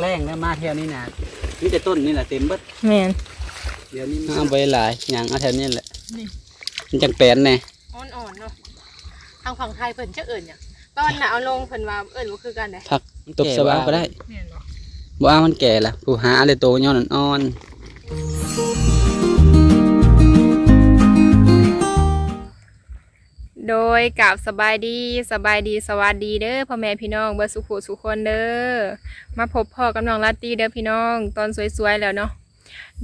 แรงแล้วมาแถวนี้นะนี่แต่ต้นนี่แหละเต็มเบิดแม่นเดี๋ยวนี้เอาไปหลายอย่างเอาแถวนี้แหละนี่มันจังแปลนแน่อ่อนๆเนาะทางฝั่งไทยเพิ่นจะเอิ่นหยังตอนน่ะเอาลงเพิ่นว่าเอิ่นบ่คือกันเด้ผักตบสว่างก็ได้แม่นบ่บ่เอามันแก่ละผู้หาอะไรโตย้อนอ่อน โดยกับสบายดีสบายดีสวัสดีเด้อพ่อแม่พี่น้องเบิดสุขสุขคนเด้อมาพบพ่อกับน้องลาตตี้เด้อพี่น้องตอนสวยๆแล้วเนาะ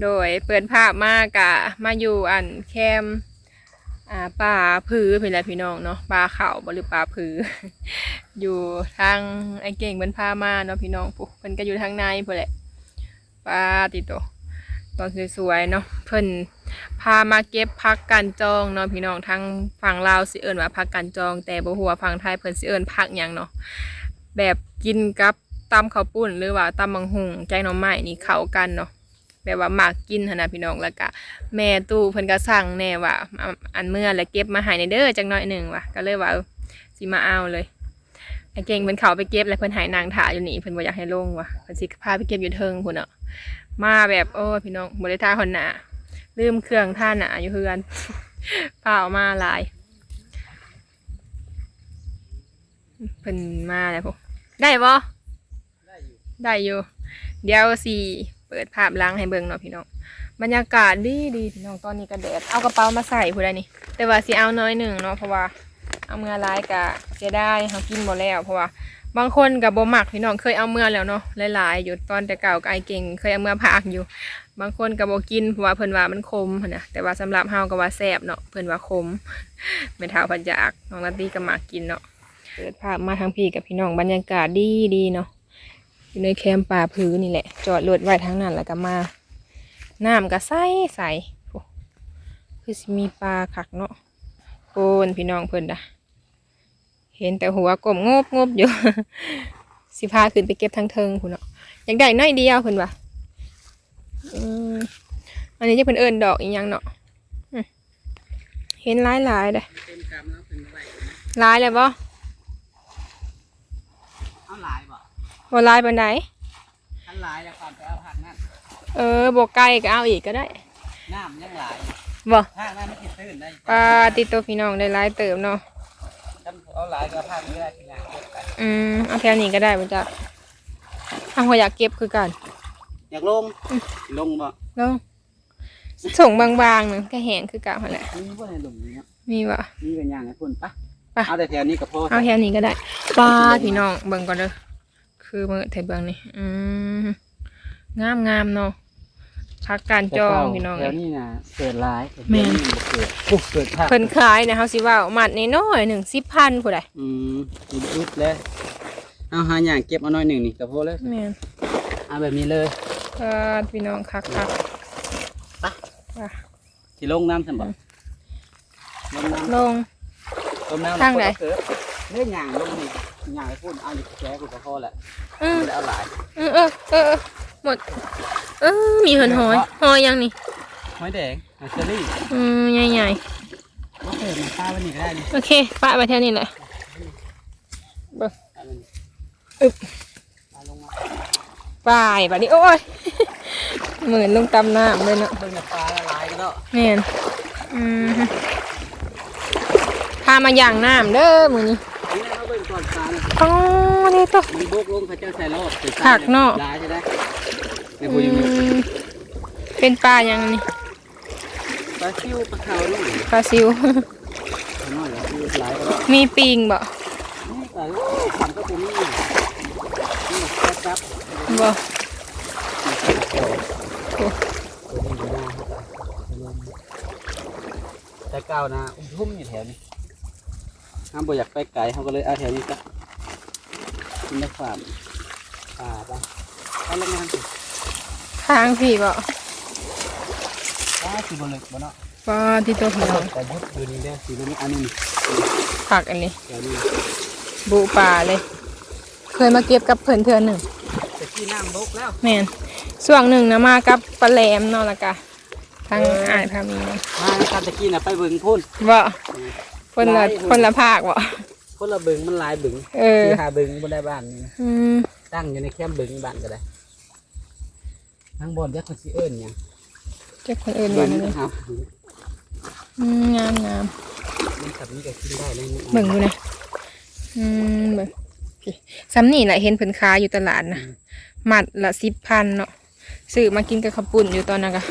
โดยเปิดภาพมากะมาอยู่อันแคมป์อ่าป่าผือเป็นไรพี่น้องเนาะป่าเขาบหรือป่าผือ อยู่ทางไอ้เก่งเพิ่นพามาเนาะพี่น้องปุ๊เพิ่นก็อยู่ทางในเพุ่นแหละป่าติโตตอนสวยๆเนาะเพิ่น พามาเก็บพักกันจองเนาะพี่น้องทางฝั่งลาวสิเอิ้นว่าพักกันจอง แต่บ่ฮู้ว่าฝั่งไทยเพิ่นสิเอิ้นพักหยังเนาะแบบกินกับตำข้าวปุ้นหรือว่าตำบังหุงแกงหน่อไม้นี่เข้ากันเนาะแบบว่ามักกินหนะพี่น้องแล้วก็แม่ตู้เพิ่นก็สั่งแน่ว่า อันเมื่อแล้วเก็บมาให้ในเด้อจักหน่อยหนึ่งว่ะก็เลยว่าสิมาเอาเลยไอ้เก่งเพิ่นเข้าไปเก็บแล้วเพิ่นหายนางถ่าอยู่นี่เพิ่นบ่อยากให้ลงว่ะเพิ่นสิพาไปเก็บอยู่เทิงพุ่นเนาะมาแบบโอ้พี่น้องบ่ได้ท่าหอนหนา ลืมเครื่องท่าหนาอยู่เพื่อนเปล่ามาหลายเพิ่นมาแล้วพวกได้บ่ได้อยู่ เดี๋ยวสิเปิดภาพล้างให้เบิ่งเนาะพี่น้อง บรรยากาศดีดีพี่น้องตอนนี้ก็แดด เอากระเป๋ามาใส่ผู้ใดนี่ แต่ว่าสิเอาน้อยหนึ่งเนาะเพราะว่า เอาเมื่อร้ายกะเสียได้เฮากินบ่แล้วเพราะว่า บางคนกับบ่มักพี่น้องเคยเอาเมื่อแล้วเนาะหลายๆอยู่ตอนแต่เก่ากับไอเก่ง เคยเอาเมื่อพากอยู่ บางคนก็บ่กินเพราะว่าเพิ่นว่ามันคมนะแต่ว่าสำหรับเฮาก็ว่าแซ่บเนาะเพิ่นว่าคมไม่เท่าพันจากน้องนาตีก็มากินเนาะเปิดภาพมาทางพี่กับพี่น้องบรรยากาศดีดีเนาะอยู่ในแคมป์ป่าพื้นนี่แหละ จอดรถไว้ทั้งนั้นแล้วก็มาน้ำก็ใสใสคือมีปลาคักเนาะโอนพี่น้องเพิ่นดะ เห็นแต่หัวกลมงบงบอยู่ สิพาขึ้นไปเก็บทางเทิงพุ่นเนาะอยากได้น้อยเดียวเพิ่นว่าอืมอันนี้จะเป็นเอิญดอกอีกอย่างเนาะอืมเห็นหลายหลายๆเลยเต็มกำแล้วเป็นไรหลายเลยบ่เอาหลายบ่บ่หลายปานใดทันหลายแล้วก่อนไปเอาผักนั่นเออบ่ไกลก็เอาอีกก็ได้น้ำยังหลายบ่ผักนั่นไม่ติดตื้นได้ปลาติดตัวพี่น้องได้หลายเติมเนาะถ้า เอาหลายก็ผักนี้ได้ทีหลังเก็บไปอืมเอาแถวนี้ก็ได้บ่จ้ะทางหัวอยากเก็บคือกัน อยากลงลงบ่เนาะส่งบางๆนึงก็แห้งคือเก่าหั่นแหละมีบ่ในหลุมนี้เนาะมีบ่มีเป็นอย่างไอ้พุ่นปะไปเอาแต่แถวนี้ก็พอเอาแถวนี้ก็ได้ปลาพี่น้องเบิ่งก่อนเด้อคือมือไทยเบิ่งนี่อืมงามๆเนาะ พักการจองพี่น้องแถเอ้วยนี้น่ะเกิดหลายแม่น เกิดปุ๊บเกิดผักเพิ่นขายนะเฮาสิว่ามัดน้อยๆหนึ่งสิบพันผู้ใดอืมกินอึดเลยเอาหาอย่างเก็บเอาหน่อยหนึ่งนี่ก็พอเลยแม่นเอาแบบนี้เลยเออพี่น้องคักคักสิลงน้ำสันบ่ลงน้ำ ลง ต้มน้ำทางไหนเกิดเรื่องอย่างลงนี่อย่างไอ้พุ่นเอาอยู่แก้กูก็พอแหละอืมไม่ได้เอาหลายเออเออเออเออหมด เออมีเหินหอยหอยยังนี่หอยแดงหอยเชอรี่อืมใหญ่โอเคมันข้าวไว้นี่ก็ได้นี่ๆโอเคปะไปแถวนี้แหละเบิ่งเอามันอึบเอาลงมาไปบัดนี้โอ้ยเหมือนลงตำน้ำเลยเนาะเบิ่งแต่ปลาละลายก็แล้วแม่นอืมพามาย่างน้ำเด้อมื้อนี้นี่นะเขาเบิ่งก่อนปลาน่ะอ๋อเด้อตัวมันโบกลงเขาเจ้าใส่รอบใส่ผักเนาะลายใช่ไหมในอืผู้ยังมีม เป็นปลายังนี่ปลาซิวปลาขาวนี่ปลาซิวเอาหน่อยแล้วซิวหลายก็แล้วมีปิงบ่นี่แต่ทำก็ตัวนี้นี่แซ่บครับบ่แต่เก่านะอุ้มทุ่มอยู่แถวนี้ห้ามบ่อยากไปไกลเขาก็เลยเอาแถวนี้จ้ะกินได้ความป่าปะเอาลงมาทางสิ ทางพี่บ่ป้าสีบเล็กบ่เนาะปลาที่ตัวพี่น้องแต่บุดดูนี่เด้อสีตัวนี้อันนี้ผักอันนี้แถวนี้บุปลาเลย เคยมาเก็บกับเพื่อนเทือนหนึ่งแต่ที่น้ำบกแล้วแม่นส่วงหนึ่งนะมากับปลาแหลมเนาะและกะทางอ่านพามีเนาะมาตามตะกี้น่ะไปเบิ่งพุ่นบ่คนละคนละภาคบ่คนละเบิ่งมันหลายเบิ่งเออคือหาเบิ่งบ่ได้บ้านนี่นะอืมตั้งอยู่ในแคมป์เบิ่งบ้านก็ได้ ทั้งบนยักษ์คนสิเอิ้นหยังเจ้าคนอื่นเบิ่มางเลยครับอืมงามงามมันสับนี้ก็กินได้เลยนี่เบิ่งดูนะอืมเบิ่งโอเคซ้ำนี่แหละเห็นเพิ่นค้ายอยู่ตลาดนะหมัดละสิบพันเนาะซื้อมากินกับข้าวปุ้นอยู่ตอนนั้นกะ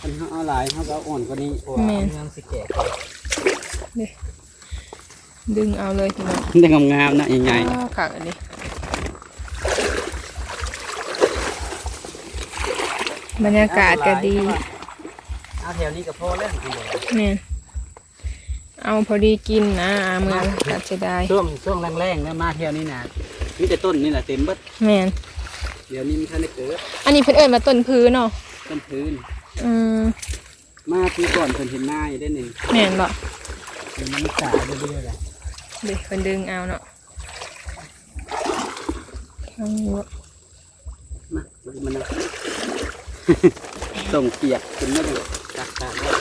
คันเฮาเอาหลายเฮาก็เอาอ่อนกว่านี้เพราะว่าแม่นเมืองสิแก่ดึงเอาเลยพี่น้องได้งามๆนะใหญ่อ้าวค่ะอันนี้ บรรยาๆกาศก็ดีเอาแถวนี้ก็พอแล้วเอาบ่ล่ะแม่นเอาพอดีกินนะเมืองตัดเสียดายช่วงช่วงแรงๆแล้วมาแถวนี้น่ะมีแต่ต้นนี่แหละเต็มเบิดแม่นเดี๋ยวนี้มันทันได้เกิดอันนี้เพิ่นเอิ้นมาต้นพื้นเนาะต้นพื้นอืมมาปีก่อนเพิ่นเห็นหน้าอยู่ได้หนึ่งแม่นบ่เดี๋ยวมันสาเรื่อยๆแหละเดี๋ยวเพิ่นดึงเอาเนาะเอาอยู่บ่มามันมันเอา ส่งเปียกเป็นไม่ได้ตักตากแล้ว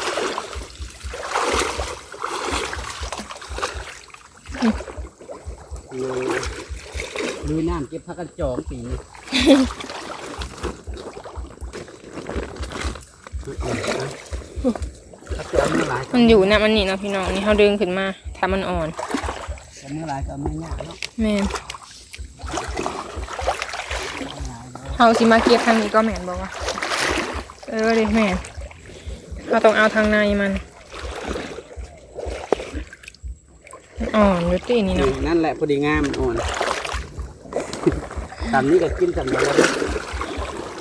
เลยดูน้ำเก็บพักกันจองปีนี้พักจองเมื่อหลายมันอยู่นะมันนี่เนาะพี่น้องนี่เฮาดึงขึ้นมาถ้ามันอ่อนแต่เมื่อหลายก็ไม่ยากเนาะแม่นเฮาสิมาเก็บทางนี้ก็แม่นบอกว่า เออเดิแม่นเราต้องเอาทางในมันมันอ่อนอยู่ตีนี่เนาะนั่นแหละพอดีงามอ่อนตามนี้ก็กินจังเลยแล้ว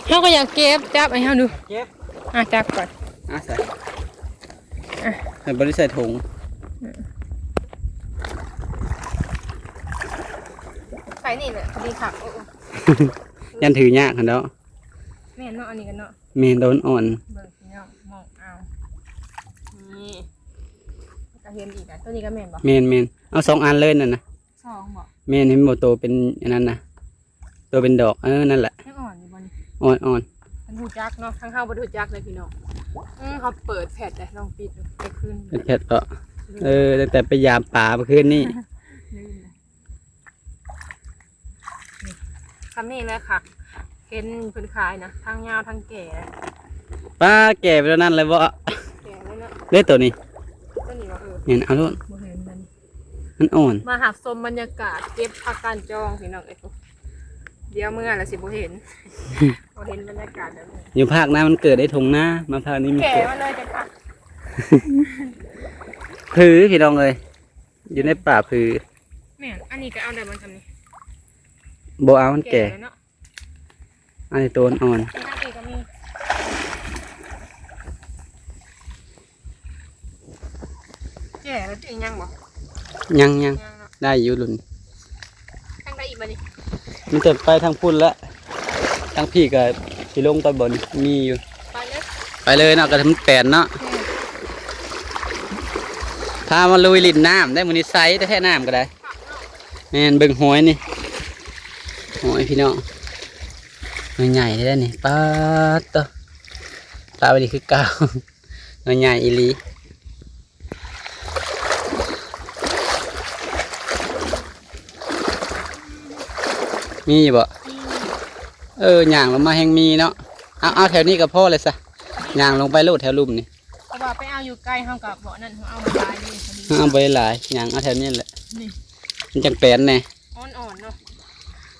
เฮาก็อยากเก็บจับให้เฮาดูเก็บอะจับก่อนอะใส่อะใส่บริใส่ถุงใส่นี่แหละพอดีค่ะโอ้ยันถือยากหันเนาะแม่นเนาะอันนี้กันเนาะ เมนโดนอ่อนเบิ่งพี่น้องมองเอานี่ก็เห็นอีกอะตัวนี้ก็แม่นบ่เมนเมนเอาสองอันเลยนั่นนะสองบ่เมนเห็นโมโตเป็นอันนั้นนะตัวเป็นดอกเออนั่นแหละยังอ่อนอยู่บ่นี่อ่อนอ่อนมันหูจักเนาะทั้งเฮาบ่หูจักเลยพี่น้องอือเขาเปิดแพทเลยลองปิดดูไปขึ้นเป็นแค่ก็เออตั้งแต่ไปยามป่าเมื่อคืนนี่ลืมเลยนี่คำนี้เลยค่ะ เห็นเพิ่นขายนะทั้งยาวทั้งแก่ป้าแก่ไปแล้วนั่นเลยบ่แก่เลยเนาะเล่ตัวนี้ตัวนี้ว่าเออเห็นเอาลูกบ่เห็นมันมันอ่อนมาหักชมบรรยากาศเก็บผักการจองพี่น้องเอ้ยเดี๋ยวเมื่อละสิบ่เห็นบ่เห็นบรรยากาศแบบนี้อยู่ภาคหน้ามันเกิดได้ทงหน้ามาภาคนี้มันแก่เกิดมาเลยจ้ะค่ะพือพี่น้องเลยอยู่ในป่าพือแม่นอันนี้ก็เอาได้บ่ทำนี่โบเอามันแก่แล้วเนาะ อันนี้ตัวอ่อนทางอีกก็มีแก่แล้วจะอีกยังบ่ยังยังยังเนาะได้อยู่ลุ่นทางใดอีกบ่นี่มันจะไปทางพุ่นละทางพี่ก็สิลงไปบนมีอยู่ ไปเลยไปเลยเนาะก็ทำแปดเนาะพามาลุยลินน้ำได้มือนี้ไซส์ได้แค่น้ำก็ได้แม่นเบิ่งหอยนี่หอยพี่น้องหอย ใหญ่ได้นี่ป้าดตัวปลาไปดีคือเก่าหอยใหญ่อีหลีมีอยู่บ่เออย่างลงมาแหงมีเนาะเอาเอาแถวนี้ก็พอเลยซะย่างลงไปโลดแถวลุ่มนี่เพราะว่าไปเอาอยู่ใกล้เฮากับเบาะนั่นเฮาเอามาลายนี่พอดีเอาไปหลายย่างเอาแถวนี้แหละนี่มันจังแปลนแน่อ่อนๆเนาะ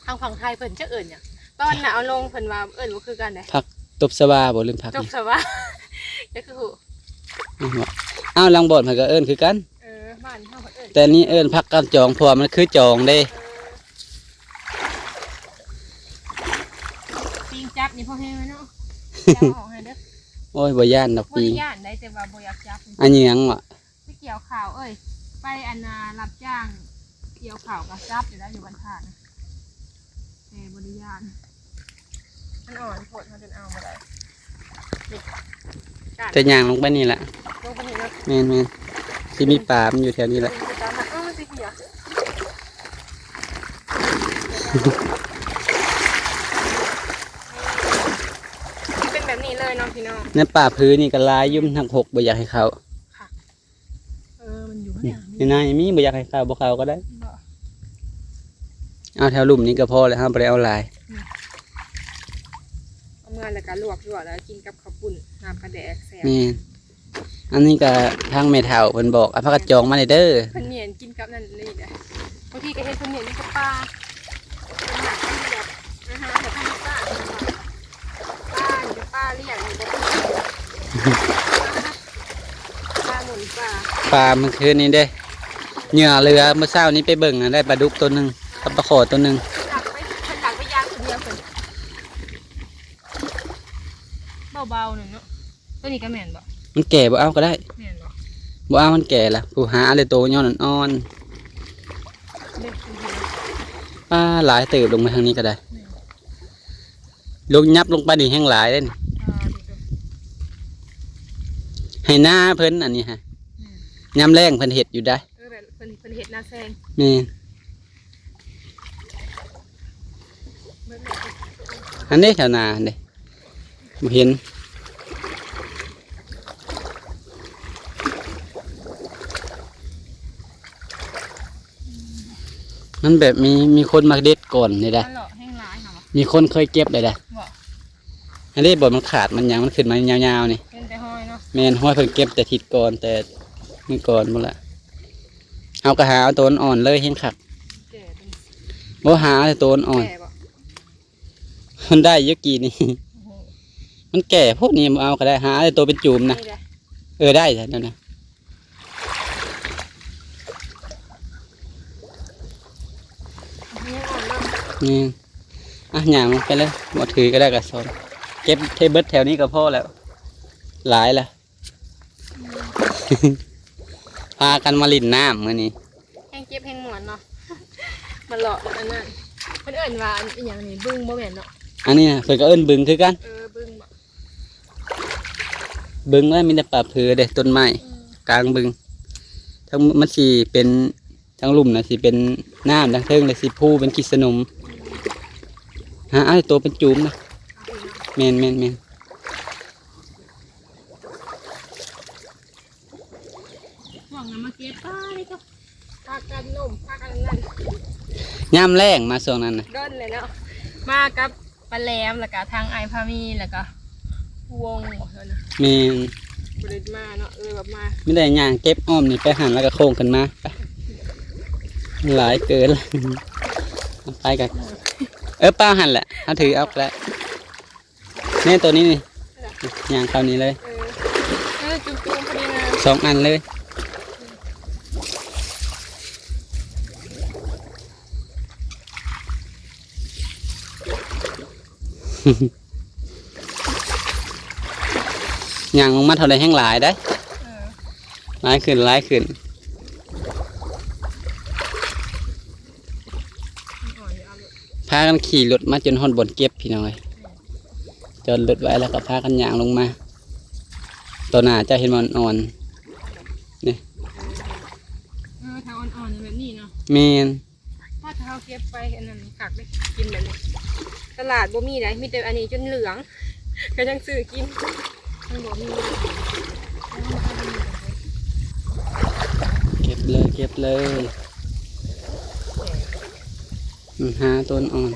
ทางฝั่งไทยเพิ่นจะเอิ่นหยัง ตอนน่ะเอาลงเพิ่นว่าเอิ่นบ่คือกันเด้ผักตบสวาบ่ลืมผักจบนี่ซะว่าจะคือหูเอาบ่เอาลังบอดมันก็เอิ้นคือกัน เออบ้านเฮาเพิ่นเอิ่นแต่นี่เอิ้นผักกันจองเพราะวามันคือจองเด้ เออปิงจับนี่พ่อแห้งเนาะจับออกให้เด้อโอ้ยบ่ย่านดอกบ่ปีได้ย่านได้แต่ว่าบ่อยากจับอันนี้หยังวะไปเกี่ยวข่าวเอ้ย ไปอันนารับจ้าง เกี่ยวข่าวกับจับอยู่แล้วอยู่บันทานเอบริยาน มันอ่อนโผดมันจนเอามาได้นี่กาดจะย่างลงไปนี่แหละลงไปนี่เนาะแม่นแม่นสิมีปลามันอยู่แถวนี้แหละมันจะตามมาเอ้ามันสิเหี่ยนี่เป็นแบบนี้เลยเนาะพี่น้องในป่าพื้นนี่ก็หลายอยุ่มทั้งหกบ่อยากให้เขาเออมันอยู่ข้างนี่หลังนี่นายมีบ่อยากให้เขาบ่เขาก็ได้นี่บ่เอาแถวลุ่มนี้ก็พอแล้วครับบ่ได้เอาหลายเมื่อ แล้วก็ลวกลวกแล้วกินกับข้าวปุ้นน้ำปลาแดกแซ่บแม่นอันนี้ก็ทางแม่เฒ่าเพิ่นบอกเอาผักกระจองมาเลยเด้อเพิ่นเนียนกินกับนั่นนี่เด้อบางทีก็เห็นเพิ่นเนียนกินกับปลาเป็นแบบแบบอาหารแบบธรรมชาติปลาอยู่กับปลาเลี้ยงอยู่กับปลาหมุนปลาปลาเมื่อคืนนี้เด้เหยื่อเรือเมื่อเช้านี้ไปเบิ่งน่ะได้ปลาดุกตัวหนึงกับปลาขอตัวหนึง ดักไปเพิ่นดักไปย่างคนเดียวเพิ่นเบาๆหนึ่งเนาะ ตัวนี้ก็แม่นบ่มันแก่บ่เอาก็ได้แม่นบ่บ่เอามันแก่ละผู้หาอะไรโตย้อนอ่อนเด็กคนเดียวๆปลาหลายเติบลงมาทางนี้ก็ได้ ลงยับลงไปนี่แห้งหลายเด้นอ่าดีตัวให้หน้าเพิ่นอันนี้ฮะยามแรงเพิ่นเฮ็ดอยู่ได้เออแบบเพิ่นเพิ่นเฮ็ดหน้าแซงแม่นเบิ่งแบบอันนี้แถวนาอันนี้บ่เห็น มันแบบมีมีคนมาเด็ดก่อนนี่ได้มันหล่อแห้งร้ายค่ะบ่มีคนเคยเก็บเลยได้บ่อันนี้บทมันขาดมันหยังมันขึ้นมายาวๆนี่เป็นแต่ห้อยเนาะแม่นห้อยเพิ่นเก็บแต่ทิศก่อนแต่มือก่อนหมดละเอากระหาเอาตัวอ่อนเลยเห็นคักแก่เป็นบ่หาแต่ตัวอ่อนแก่บ่มันได้เยอะกี่นี่ โอ้โหมันแก่พวกนี้บ่เอาก็ได้หาแต่ตัวเป็นจูมนะนี่แหละเออได้ใช่นั่นนะ นี่อ่อ นเนาะนี่อะหยางลงไปเลยบ่ถือก็ได้กระสอนเก็บเทเบิดแถวนี้ก็พอแล้ว หลายละพากันมาลินน้ำมื้อนี้แห้งเก็บแห้งหมวนเนาะมันหล่ออันนั้นเพิ่นเอิ้นว่าอันอหย่างนี้บึ้งบ่แม่นเนาะอันนี้นะเพิ่นก็เอิ้นบึงคือกันเออบึ้งบ่บึงแล้วมีแต่ป่าเผือเด็ต้นไม้อืมกลางบึงทั้งมันสีเป็นทั้งลุ่มนะสีเป็นน้ำทั้งเทิงเลยสีผู้เป็นกิสนม ฮะไอ้ตัวเป็นจุ้มนะเอาอีกเนาะแมนแมนแมนห่วงน้ำมาเก็บป้านี่ก็พากันนมพากันนั่นย่ามแรงมาส่วงนั้นนะด้นเลยเนาะมากับปลาแหลมแล้วก็ทางไอพามีแล้วก็วงบ่เท่านะแมนบริมาเนาะเลยแบบมาไม่ได้ย่างเก็บอ้อมนี่ไปหันแล้วก็โค้งกันมาไปหลายเกินละเอาไปกัน เออป้าหันแหละเอาถือเอาไปแล้วนี่ตัวนี้นี่ย่างคราวนี้เลยเออเออจุ๊บจุ๊บพอดีนะสองอันเลยย่างลงมาเท่าไรแห้งหลายได้เออหลายขึ้นหลายขึ้นมันอ่อนอยู่เอาเลย พากันขี่รถมาจนหอนบนเก็บพี่น้อยจนรถไว้แล้วก็พากันย่างลงมาตัวหน้าเจะเห็นมันอ่อนเออถ้าอ่อนๆแบบนี้เนาะเมนถ้าเท้าเก็บไปอันนั้นขักได้กินแบบนี้ตลาดบ่มีไหนมีแต่อันนี้จนเหลืองก็ยังซื้อกินมันบ่มีเก็บเลยเก็บเลยอืม หาต้นอ่อน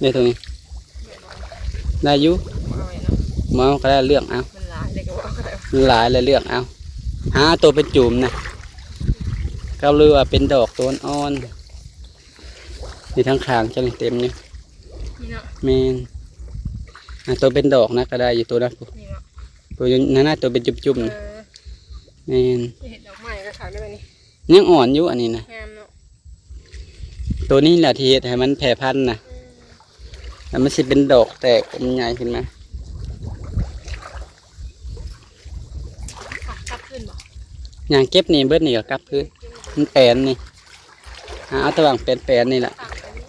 ได้ตัวนี้ได้อยุเอาไว้เนาะมเอาก็ได้เลือกเอามันหลายเลยก็ว่าก็ได้มันหลายเลยเลือกเอาหาตัวเป็นจุ่มนะก็เรือว่าเป็นดอกต้นอ่อนนี่ทั้งคางจะเต็มนี่นี่เนาะเมนอะตัวเป็นดอกนะก็ได้อยู่ตัวนั้นปุ๊นี่เนาะตัวนั้นน่ะตัวเป็นจุ่มๆเอนะอเมนเห็ดดอกไม้ก็ขักได้แบบนี้ยังอ่อนอยู่อันนี้นะงามเนาะ ตัวนี้แหละที่เฮ็ดให้มันแผ่พันธุ์นะแล้วมันสิเป็นดอกแตกมันใหญ่ขึ้นมาขักขับขึ้นบ่อย่างเก็บนี่เบิดนี่ก็กลับคืนมันแปลนนี่หาเอาตะหว่างแปลนแปลนๆนี่แหละขักอันนี้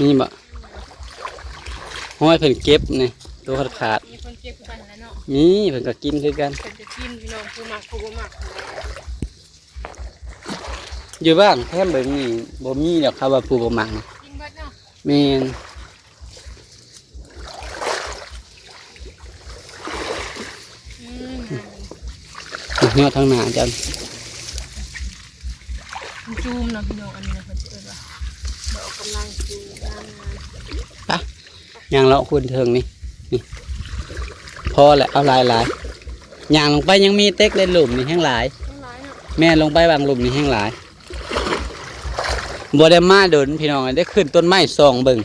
นี่บ่ ห้อยเพิ่นเก็บนี่ตัวขาดขาดมีคนเก็บขึ้นไปแล้วเนาะๆนี่เพิ่นก็กินคือกันเพิ่นจะกินพี่น้องผู้มักผู้บ่มักอยู่บ้านแค่เบิ่งนี่บ่มีดอกครับว่าผู้บ่มักนะกินเบิดเนาะแม่นอืมงามยอดทางหน้าจ้ะจูมเนาะพี่น้องอันนี้ ยางเลาะคุณเทิงนี่นี่ พอแหละเอาหลายหลายยางลงไปยังมีเต็กเล่นหลุมนี่แห้งหลายทั้งหลายเนาะแม่ลงไปบางหลุมนี่แห้งหลายบัวได้มาโดนพี่น้องได้ขึ้นต้นไม้สองเบิ่ง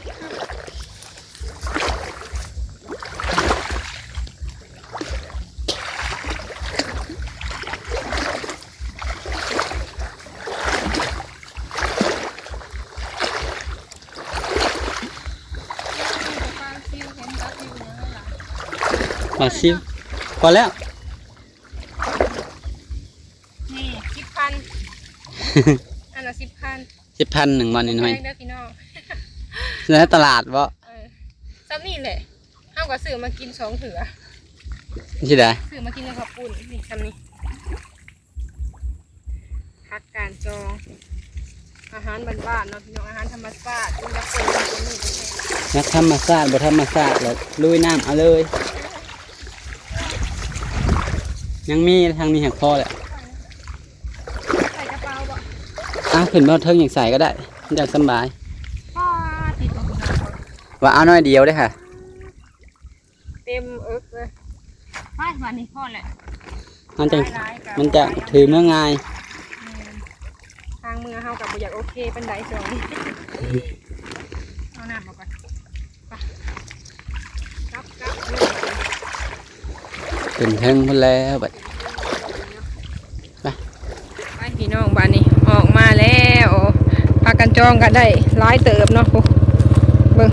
ปลาซิวเห็นปลาซิวยังไงล่ะ มาซิม พอแล้ว นี่สิบพันอันละสิบพันสิบพันหนึ่งวันนี่หน่อยแพงเด้อพี่น้องในตลาดบ่เออซ้ำนี่แหละห้ามก็ซื้อมากินสองเถือที่ใดซื้อมากินในข้าวปุ้นนี่ซ้ำนี่พักการจอง อาหารบ้านๆเนาะพี่น้องอาหารธรรมชาติมันจะเป็นตัวนี้ตัวนี้นักธรรมศาสตร์บ่ธรรมศาสตร์แล้วลุยน้ำเอาเลย ยังมีทางนี้หักพอแหละใส่กระเป๋าบ่อะขึ้นมาเทิงอย่างใส่ก็ได้มันจะสำบายป้าติดตัวพี่น้องว่าเอาน้อยเดียวได้อค่ะ เต็มเอิกเลยไปวันนี้พ่อแหละมันจะหลายๆกับมันจะถือเมื่อง่ายทางเมืองเฮากับบ่อยากโอเคเป็นไดสองเอาน้ำมาก่อนไปกลับกลับเลยขึ้นเทิงพุ่นแล้วบัด ไปพี่น้องบ้านนี้ออกมาแล้วพากัน จองกันได้หลายเติบเนาะโอ้เบิ่ง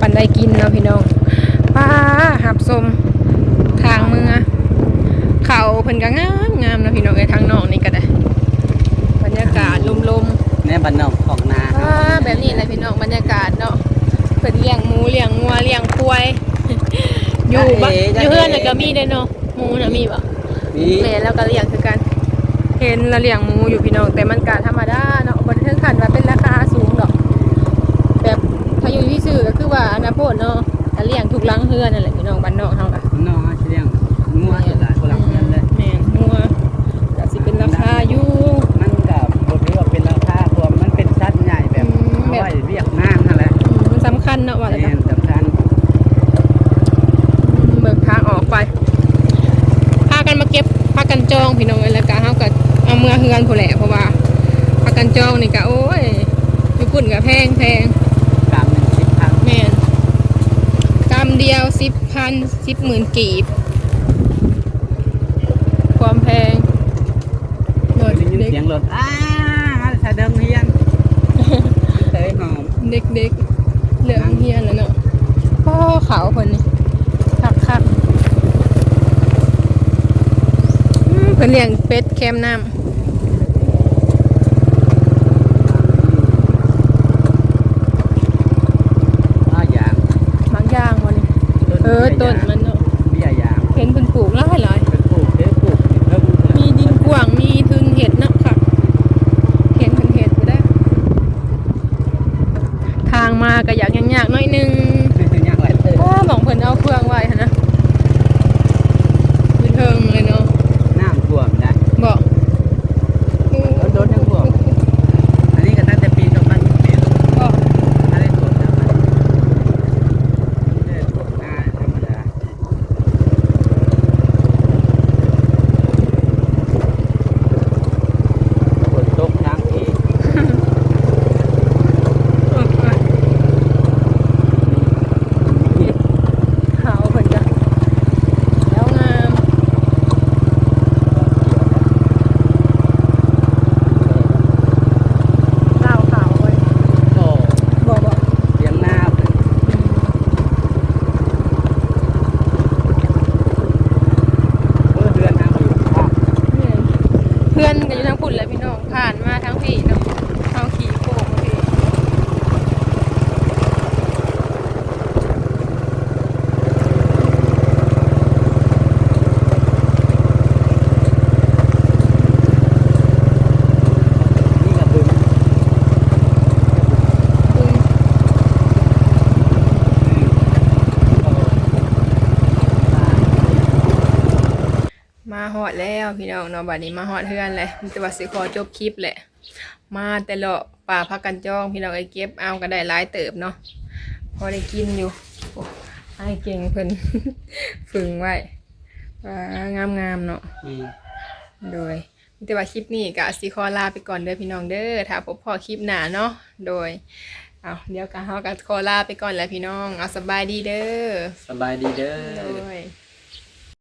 ปันได้กินเนาะพี่น้องป้าหับสมทางเมืองเขาเพิ่นก็งามงามเนาะพี่น้องไอ้ทางนอกนี่ก็ได้ บรรยากาศลมๆแน่บันนอกของนาอ่าแบบนี้เลยพี่น้องบรรยากาศเนาะเพิ่นเลี้ยงหมูเลี้ยงงัวเลี้ยงควายอยู่บ้านอยู่เฮือนน่ะก็มีเด้อเนาะหมูน่ะมีบ่นี่แม่แล้วก็เลี้ยงคือกันเห็นแล้วเลี้ยงหมูอยู่พี่น้องแต่มันก็ธรรมดา ขั้นว่าเป็นราคาสูงดอก แบบถ้าอยู่ที่ซื้อก็คือว่าอนาคตเนาะถ้าเลี้ยงทุกหลังเฮือนนั่นแหละพี่น้องบ้านนอกเฮาก็น้องเชียงงัวหลายคนหลังเงินเลยแม่นงัวก็สิเป็นราคาอยู่มันกับบถือว่าเป็นราคาเพราะว่ามันเป็นชัดใหญ่แบบอืมเอาแบบไว้เรียกน้ำนั่นแหละอืมมันสำคัญเนาะว่าแล้วแน่ก็นสำคัญเบิกทางออกไปพากันมาเก็บพากันจองพี่น้องเอ้ยแล้วก็เฮาก็เอาเมื่อเฮือนผู้นแหละเพราะว่าพา กันจองนี่ก็โอ้ยญี่ปุ่นก็แพงแพงกรัมหนึ่งสิบพันแม่นกำเดียวสิบพันสิบหมื่นกีบ ความแพงโดยได้ยินเด็กเสียงรถอ้าชาเดิมเฮียนเตยหอมเด็กเด็กๆเหลืองเฮียนแล้วเนาะพ่อขาวคนนี้คักคักๆอืมเพิ่นเลี้ยงเป็ดแคมน้ำ อ้ายาง บางอย่างวันนี้เออต้นมันเนาะเบี้ยยางเห็นเพิ่นปลูกหลายหลายเป็นปลูกเด้อปลูกเพิ่มมีดินกว้างมีทึงเห็ดเนาะค่ะเห็นเพิ่นเห็ดอยู่ได้อทางมาก็อยากยากๆหน่อยหนึง เป็นยางหลายเติมโอ้หมองเพิ่นเอาเครื่องไว้หั่นนะอยู่เทิงเลยเนาะ น้ำท่วมนะ บอก โดนทั้งพวก อันนี้ก็ตั้งแต่ปีสองพันสิบเอ็ด บอก ถ้าได้ท่วมน้ำมันได้ท่วมหน้าธรรมดาฝนตกทางที่ ขาวเพิ่นจ้ะแล้วงามเหล้าขาวเว้ย โอ้ บอกบอก เลี้ยงหน้าเพื่อเดือนน้ำอยู่ข้าง เพื่อนกันอยู่ทั้งปุ่นเลยพี่น้องผ่านมาทั้งพี่เนาะเอาขี่โค้งมาพี่ นี่ก็คือ บ มาฮอด แล้วพี่น้องเนาะบัดนี้มาฮอดเฮือนเลยมีแต่ว่าสิขอจบคลิปแหละ มาแต่เลาะป่าพักกันจ้องพี่น้องไอ้เก็บเอาก็ได้หลายเติบเนาะพอได้กินอยู่โอ้ให้เก่งเพิ่นฝึงไว้ว่างามงามๆเนาะอืมโดยมีแต่ว่าคลิปนี้ก็สิขอลาไปก่อนเด้อพี่น้องเด้อถ้าพบพอคลิปหน้าเนาะโดยเอาเดี๋ยวก็เฮาก็ขอลาไปก่อนแหล้วพี่น้องเอาสบายดีเด้อสบายดีเด้อโดย